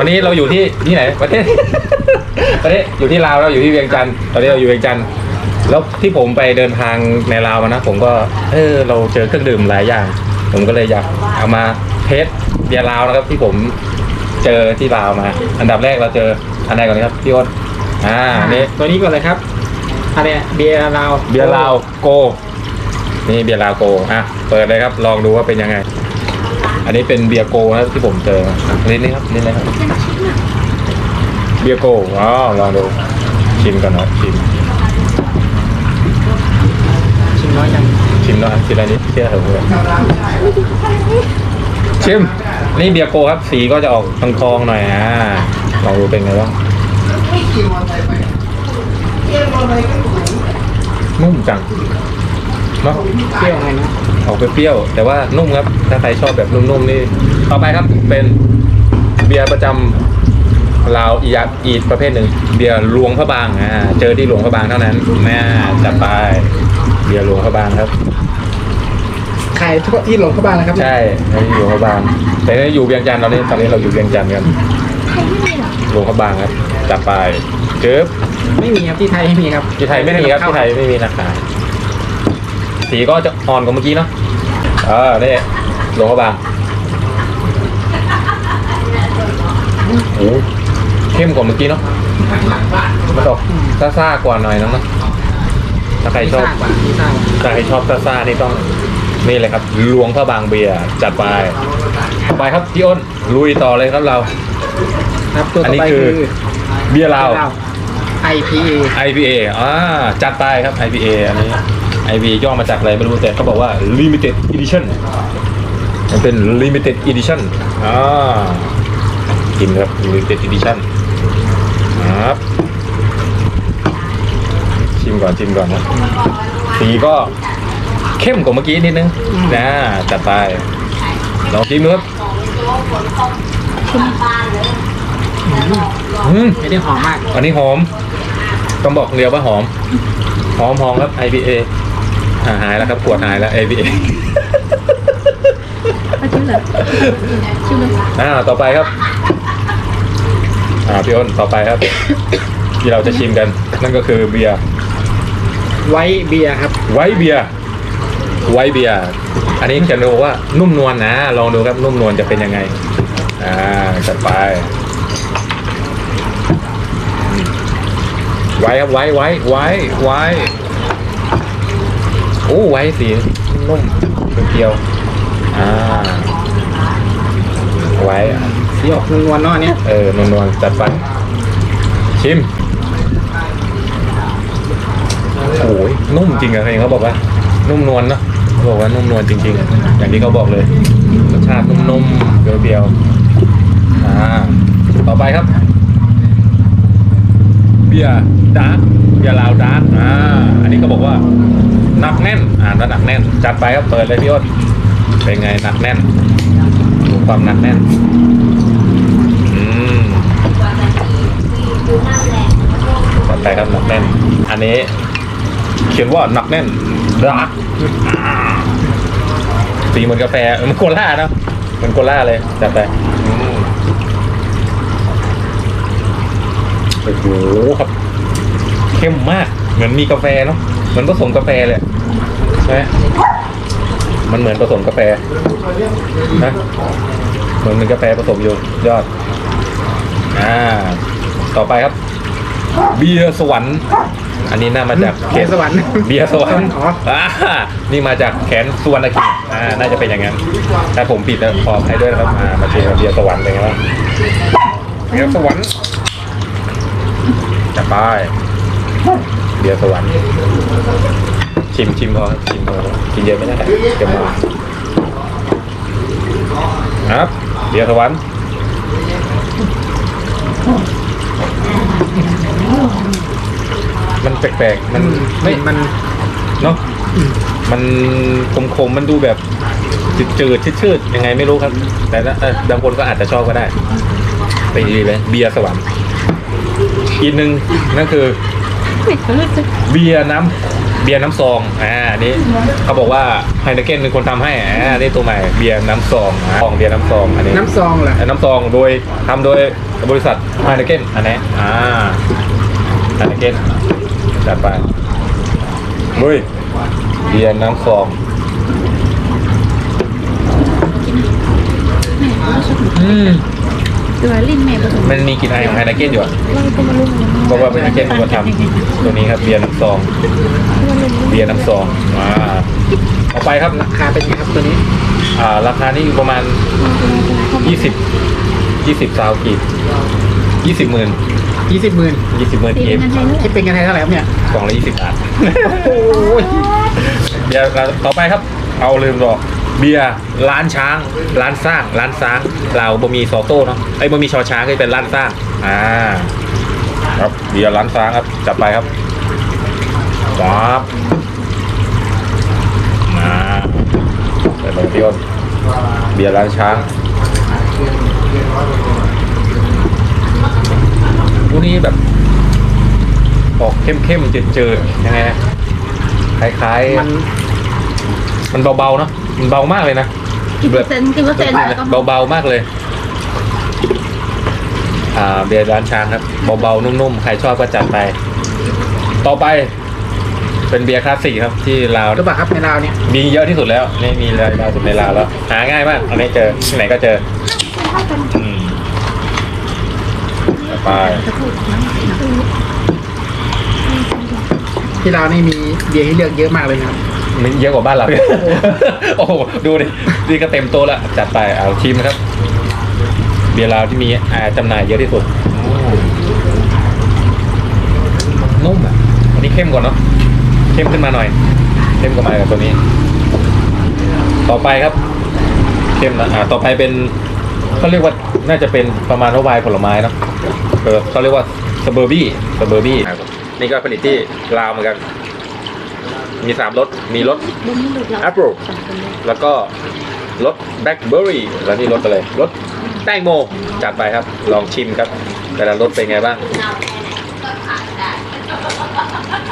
อนนี้เราอยู่ที่ที่ไหนประเทศ ประเทศอยู่ที่ลาวแล้วอยู่ที่เวียงจันทร์ตอนนี้เราอยู่เวียงจันทร์แล้วที่ผมไปเดินทางในลาวมานะผมก็เออเราเจอเครื่องดื่มหลายอย่าง ผมก็เลยอยากเอามาเทสเบียร์ลาวนะครับ ที่ผมเจอที่ลาวมา อันดับแรกเราเจออันไหนก่อนดีครับพี่อ้นอ่าอันนี้ตัวนี้ก่อนเลยครับอะไรอะเบียร์ลาวเบียร์ลาวโก นี่เบียร์ลาวโกอะเปิดเลยครับ ลองดูว่าเป็นยังไง อันนี้เป็นเบียร์โกนะที่ผมเจอลิ้นนี่ครับลิ้นนะครับเบียร์โกอ๋อลองดูชิมกันนะชิมชิมน้อยยังชิมหน่อยชิมอะไรนี้เชื่อเถอะเพื่อนชิมนี่เบียร์โกครับสีก็จะออกทองทองๆหน่อยอ่าลองดูเป็นไงบ้างนุ่มจัง เนาะเปรี้ยวไงนะออกเปรี้ยวๆแต่ว่านุ่มครับ ถ้าใครชอบแบบนุ่มๆนี่ต่อไปครับเป็นเบียร์ประจำลาวอีกอีกประเภทหนึ่งเบียร์หลวงพระบางอ่าเจอที่หลวงพระบางเท่านั้นแม่จัดไปเบียร์หลวงพระบางครับขายทั่วที่หลงเข้าบ้านนะครับใช่ที่หลวงพระบาง แต่นี่อยู่เวียงจันทร์ตอนนี้ตอนนี้เราอยู่เวียงจันทร์กันหลวงพระบางครับจัดไปเจิบไม่มีครับที่ไทยไม่มีครับที่ไทยไม่มีครับที่ไทยไม่มีนะคะ สีก็จะอ่อนกว่าเมื่อกี้เนาะเออนี่หลวงพระบางโอ้โหเข้มกว่าเมื่อกี้เนาะมันออกซ่าๆกว่าหน่อยนึงนะถ้าใครชอบไม่ทราบว่ะไม่ทราบว่ะถ้าใครชอบซ่าๆนี่ต้องนี่เลยครับหลวงพระบางเบียร์จัดไปต่อไปครับพี่อ้นลุยต่อเลยครับเรา ครับตัวอันต่อนี้ไปคืคืออเบียร์ลาว IPA IPA อ่าจัดไปครับ IPA อันนี้ IPA ย่อมาจากอะไรไม่รู้แต่เขาบอกว่า limited edition มันเป็น limited edition อ่ากินครับ limited edition ครับชิมก่อนชิมก่อนนะสีก็เข้มกว่าเมื่อกี้นิดนึงนะจัดไปลองชิมดูครับอืมไม่ได้หอมมาก อันนี้หอม ต้องบอกเดียวว่าหอม หอมหอมครับ IPA อ่าหายแล้วครับขวดหายแล้ว IPA มาชิมเหรอชิมเลยอ่าต่อไปครับ อ่าพี่อ้นต่อไปครับ ที่เราจะชิมกัน นั่นก็คือเบียร์ไว้เบียร์ครับ ไวท์เบียร์ไวท์เบียร์อันนี้จะดูว่านุ่มนวลนะ ลองดูครับนุ่มนวลจะเป็นยังไง อ่าจัดไป ไว้ครับไว้ไว้ไว้ไว้ โอ้ไว้สีนุ่มเกียวอ่าไว้สีออกนวลๆเนาะอันเนี้ยเออนวลๆจัดไปชิมโอ้ยนุ่มจริงอะเองเขาบอกว่า นุ่มนวลเนอะเขาบอกว่านุ่มนวลจริง ๆ อย่างที่เขาบอกเลยรสชาตินุ่มๆเปรี้ยวๆอ่าต่อไปครับ เบียร์ดาร์กเบียร์ลาวดาร์กอ่า อันนี้ก็บอกว่าหนักแน่น อ่านว่าหนักแน่น จัดไปครับเปิดเลยพี่อ้นเป็นไงหนักแน่นดูความหนักแน่นอืมจัดไปครับหนักแน่น อันนี้ เขียนว่าหนักแน่นดาร์กสีเหมือนกาแฟมันโคล่าเนอะเหมันโคล่าเลยจัดไปโอ้โหครับ เข้มมาก เหมือนมีกาแฟเนาะเหมือนผสมกาแฟเลยใช่ไหมมันเหมือนผสมกาแฟนะเหมือนมีกาแฟผสมอยู่ยอดอ่าต่อไปครับ เบียร์สวรรค์อันนี้น่ามาจากเขเบียตร์สวรรค์เบียร์สวรรค์อ๋ออ่านี่มาจากแขนสุวรรณเขตอ่าน่าจะเป็นอย่างนั้นถ้าผมผิดนะขออภัยด้วยนะครับอ่ามาเชียร์เบียร์สวรรค์เป็นไงบ้างเบียร์สวรรค์จะไป เบียร์สวรรค์ชิมชิมพอชิมพอกินเยอะไม่ได้จะมาครับเบียร์สวรรค์มันแปลกๆ มันไม่มันเนาะมันคมๆมันดูแบบจืดๆชืดๆยังไงไม่รู้ครับ แต่ละบางคนก็อาจจะชอบก็ได้ ไปดีเลยเบียร์สวรรค์อีกหนึ่งนั่นคือ เบียร์น้ำเบียร์น้ำซองอ่าอันนี้เขาบอกว่าไฮนเกนเป็นคนทำให้อ่านี่ตัวใหม่เบียร์น้ำซองอ่าซองเบียร์น้ำซองอันนี้น้ำซองเหรอไอ้น้ำซองโดยทำโดยบริษัทไฮนเกนอันนี้อ่าไฮนเกนจัดไปเฮ้ยเบียร์น้ำซองอืม ตัวลิ้นแม่ผสมมันมีกลิ่นไอของไฮนเกนอยู่อะเราก็มาลุ้นเพราะว่าเป็นไฮนเกนเป็นคนทำตัวนี้ครับเบียร์น้ำซองเบียร์น้ำซองอ่าต่อไปครับราคาเป็นไงครับตัวนี้ อ่าราคานี่อยู่ประมาณ20 20ซาวกีบ20หมื่นยี่สิบหมื่น20หมื่นตีเกเป็มนเงินไทยลูกคิดเป็นเงินไทยเท่าไหร่ครับเนี่ยกล่องละ20บาท โอ้ยเดี๋ยวเราต่อไปครับ เอาลืมบอก เบียร์ร้านช้าง ร้านสร้าง ร้านช้างเราบะมีซอโต้เนาะไอ้ยบะมีชอช้างก็เป็นร้านสร้างอ่าครับเบียร์ร้านช้างครับจัดไปครับปั๊บมาเปิดลงที่อ้นเบียร์ร้านช้างพวกนี้แบบ ออกเข้มๆจืดๆยังไงนะคล้ายๆมันมันเบาๆเนาะ มันเบามากเลยนะกี่เปอร์เซ็นต์กี่เปอร์เซ็นต์ก็เบาๆมากเลย อ่าเบียร์ร้านช้างครับ เบาๆนุ่มๆใครชอบก็จัดไป ต่อไป เป็นเบียร์คลาสสิกครับที่ลาวหรือเปล่าครับในลาวเนี่ยมีเยอะที่สุดแล้วนี่มีเลยลาวสุดในลาวแล้ว หาง่ายมากอันนี้เจอที่ไหนก็เจออืมต่อไปจะพูดนะที่ลาวนี่มีเบียร์ให้เลือกเยอะมากเลยนะครับ มันเยอะกว่าบ้านเรา โอ้โหดูดินี่ก็เต็มโต๊ะแล้วจัดไปเอาชิมนะครับ เบียร์ลาวที่มีอ่าจำหน่ายเยอะที่สุดนุ่มอะอันนี้เข้มกว่าเนาะเข้มขึ้นมาหน่อย เข้มกว่ามากับตัวนี้ ต่อไปครับ เข้มนะอ่าต่อไปเป็นเขาเรียกว่าน่าจะเป็นประมาณว่าไวน์ผลไม้เนาะเออเขาเรียกว่าสเบอร์บี้สเบอร์บี้นี่ก็ผลิตที่ลาวเหมือนกัน มีสามรสมีรส บุ้มหลุดเรา Apple สองคนเลยแล้วก็รสแบล็คเบอร์รี่แล้วนี่รสอะไรรสแตงโมจัดไปครับ ลองชิมครับ แต่ละรสเป็นไงบ้าง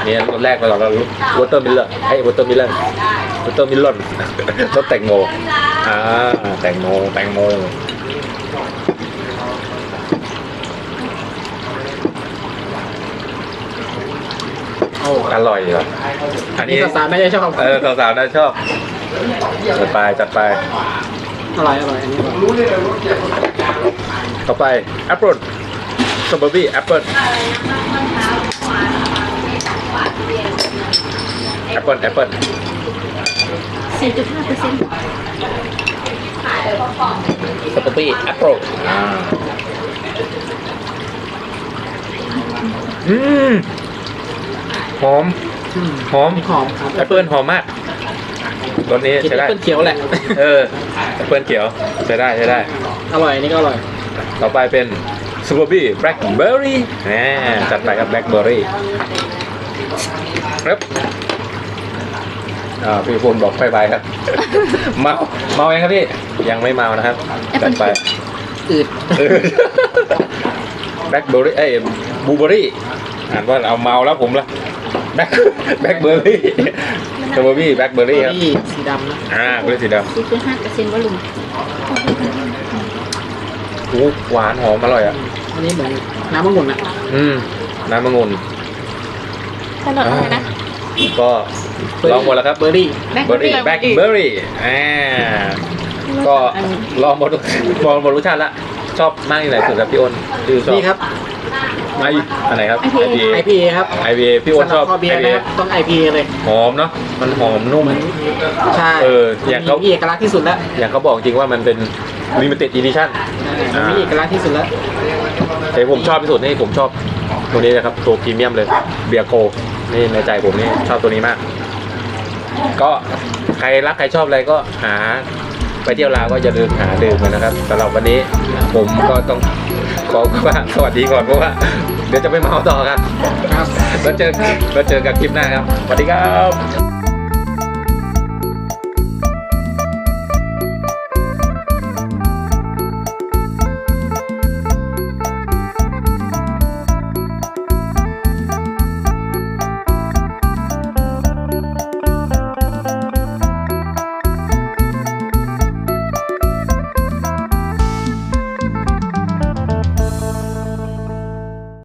นี่รสแรกไปก่อนเราวอเตอร์มิลเลอร์ไอ้วอเตอร์มิลเลอร์วอเตอร์มิลเลอร์รสแตงโมอ่าแตงโมแตงโม อ้อร่อยเหรออันนี่นี้สาวๆน่าจะชอบเออสาวๆน่าชอบจัดไปจัดไปอร่อยอร่อยอันนี้อร่อยต่อไปแอปเปิลสตรอเบอรี่แอปเปิลแอปเปิลแอปเปิลสี่จุดห้าเปอร์เซ็นต์สตรอเบอรี่แอปเปิลอืม หอมอืมหอมหอมครับแอปเปิลหอมมากรสนี้กินใช้แอปได้ เปิ้ลเขียวแหละ เออแอปเปิลเขียวใช้ได้ใช้ได้ อร่อยอันนี้ก็อร่อย ต่อไปเป็นสตรอเบอรี่แบล็คเบอร์รี่แหมจัดไปครับแบล็คเบอร์รี่ครับอ่าพี่พลบอกบายบายครับ เมาเมายังครับพี่ ยังไม่เมานะครับจัดไปอืดแบล็คเบอร์รี่เอ้ยบูเบอรี่อ่านว่าเอาเมาแล้วผมละ แบล็คแบล็คเบอร์รี่สตรอเบอรี่แบล็คเบอร์รี่ครับนี่สีดำนะอ่าเบอร์รี่สีดสี่จุดห้าเปอร์เซ็นต์วอลลุ่มำอู้หวานหอมอร่อยอะอันนี้เหมือนน้ำมะงุ่นนะอืมน้ำมะงุนตลอดเลยนะก็ลองหมดแล้วครับเบอร์รี่เบอร์รี่แบล็คเบอร์รี่อ่าก็ลองหมดลองหมดรสชาติละชอบมากที่ไหนสุดครับพี่อ้นที่ชอบนี่ครับ ไออันไหนครับ IPA IPA IPA ครับ IPA พี่อ้นชอบ สำหรับคอเบียร์ IPA นะครับต้อง IPA เลยหอมเนาะมันหอมนุ่ม ใช่เอออย่างเขามีเอกลักษณ์ที่สุดแล้วอย่างเขาบอกจริงว่ามันเป็น limited edition มันมีเอกลักษณ์ที่สุดแล้วแต่ผมชอบที่สุดนี่ผมชอบตัวนี้นะครับ ตัวพรีเมียมเลยเบียโกนี่ในใจผมนี่ชอบตัวนี้มาก ก็ใครรักใครชอบอะไรก็หาไปเที่ยวลาวก็อย่าลืมหาดื่มกันนะครับสำหรับวันนี้ผมก็ต้อง ขอว่าสวัสดีก่อนเพราะว่า เดี๋ยวจะไปเมาต่อกันครับ แล้วเจอแล้วเจอกันคลิปหน้าครับ สวัสดีครับ